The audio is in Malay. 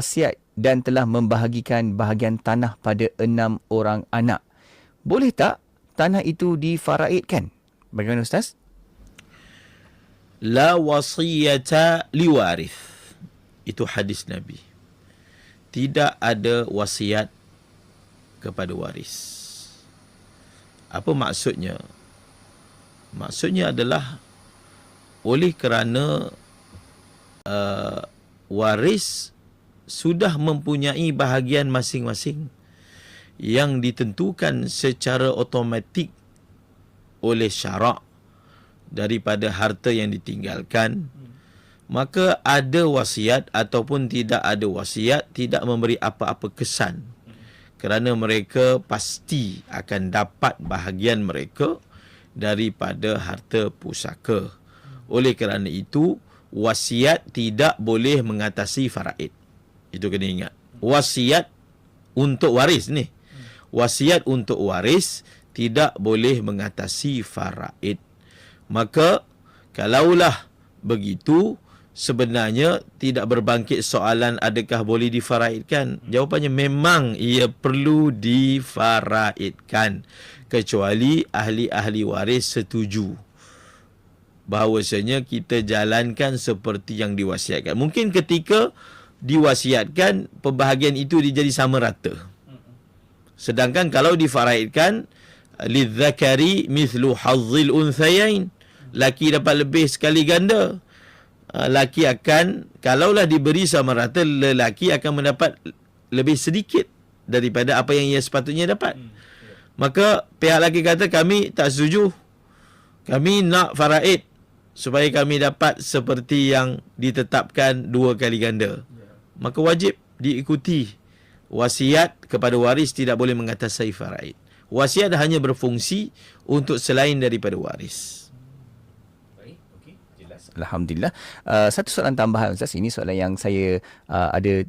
wasiat dan telah membahagikan bahagian tanah pada enam orang anak. Boleh tak tanah itu difaraidkan? Bagaimana Ustaz? La wasiyata liwarith. Itu hadis Nabi. Tidak ada wasiat kepada waris. Apa maksudnya? Maksudnya adalah oleh kerana uh, waris sudah mempunyai bahagian masing-masing yang ditentukan secara automatik oleh syarak daripada harta yang ditinggalkan. Maka ada wasiat ataupun tidak ada wasiat tidak memberi apa-apa kesan. Kerana mereka pasti akan dapat bahagian mereka daripada harta pusaka. Oleh kerana itu wasiat tidak boleh mengatasi faraid itu kena ingat. Wasiat untuk waris ni. Wasiat untuk waris tidak boleh mengatasi faraid. Maka kalaulah begitu sebenarnya tidak berbangkit soalan adakah boleh difaraidkan. Jawapannya memang ia perlu difaraidkan kecuali ahli-ahli waris setuju bahawasanya kita jalankan seperti yang diwasiatkan. Mungkin ketika diwasiatkan pembahagian itu dijadi sama rata. Sedangkan kalau difaraidkan lidzakari mithlu hazzil unthayain laki dapat lebih sekali ganda. Ah, laki akan kalaulah diberi sama rata lelaki akan mendapat lebih sedikit daripada apa yang ia sepatutnya dapat. Maka pihak laki kata kami tak setuju. Kami nak faraid supaya kami dapat seperti yang ditetapkan dua kali ganda maka wajib diikuti wasiat kepada waris tidak boleh mengatasi faraid wasiat hanya berfungsi untuk selain daripada waris Alhamdulillah. Uh, satu soalan tambahan Ustaz. Ini soalan yang saya uh, ada